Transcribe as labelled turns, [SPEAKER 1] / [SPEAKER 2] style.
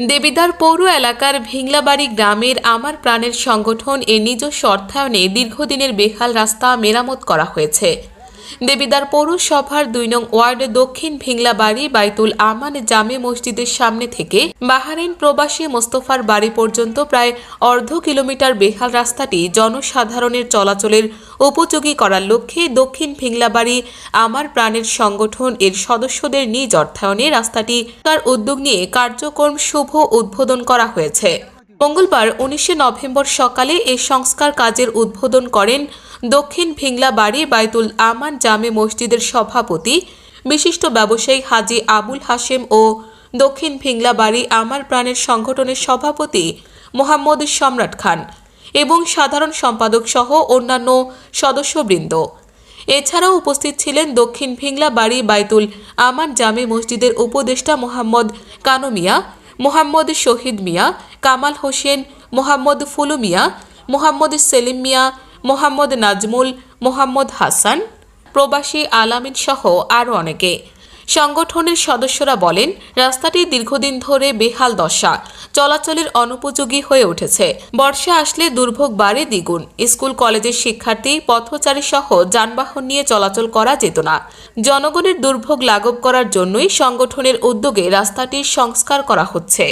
[SPEAKER 1] দেবিদার পৌর এলাকার ভিংলাবাড়ি গ্রামের আমার প্রাণের সংগঠন এর নিজস্ব অর্থায়নে দীর্ঘদিনের বেহাল রাস্তা মেরামত করা হয়েছে। দেবিদার পৌরসভার দুই নং ওয়ার্ড দক্ষিণ ভিংলাবাড়ি বাইতুল আমান জামে মসজিদের সামনে থেকে বাহারাইন প্রবাসী মোস্তফার বাড়ি পর্যন্ত প্রায় অর্ধ কিলোমিটার বেহাল রাস্তাটি জনসাধারণের চলাচলের উপযোগী করার লক্ষ্যে দক্ষিণ ভিংলাবাড়ি আমার প্রাণের সংগঠন এর সদস্যদের নিজ অর্থায়নে রাস্তাটি তার উদ্যোগ নিয়ে কার্যক্রম শুভ উদ্বোধন করা হয়েছে। মঙ্গলবার উনিশে নভেম্বর সকালে এই সংস্কার কাজের উদ্বোধন করেন দক্ষিণ ভিংলা ভিংলাবাড়ি বাইতুল আমান জামে মসজিদের সভাপতি, বিশিষ্ট ব্যবসায়ী হাজি আবুল হাশেম ও দক্ষিণ ভিংলা ভিংলাবাড়ি আমার প্রাণের সংগঠনের সভাপতি মোহাম্মদ সম্রাট খান এবং সাধারণ সম্পাদক সহ অন্যান্য সদস্যবৃন্দ। এছাড়াও উপস্থিত ছিলেন দক্ষিণ ভিংলা বাড়ি বাইতুল আমান জামে মসজিদের উপদেষ্টা মোহাম্মদ কানু মিয়া, মোহাম্মদ শহীদ মিয়া কামাল হোসেন, মোহাম্মদ ফুলু মিয়া মোহাম্মদ সেলিম মিয়া, মোহাম্মদ নাজমুল, মোহাম্মদ হাসান, প্রবাসী আলামিন সহ আরও অনেকে। সংগঠনের সদস্যরা বলেন, রাস্তাটি দীর্ঘদিন ধরে বেহাল দশা, চলাচলের অনুপযোগী হয়ে উঠেছে। বর্ষা আসলে দুর্ভোগ বাড়ে দ্বিগুণ। স্কুল, কলেজের শিক্ষার্থী, পথচারী সহ যানবাহন নিয়ে চলাচল করা যেত না। জনগণের দুর্ভোগ লাঘব করার জন্যই সংগঠনের উদ্যোগে রাস্তাটির সংস্কার করা হচ্ছে।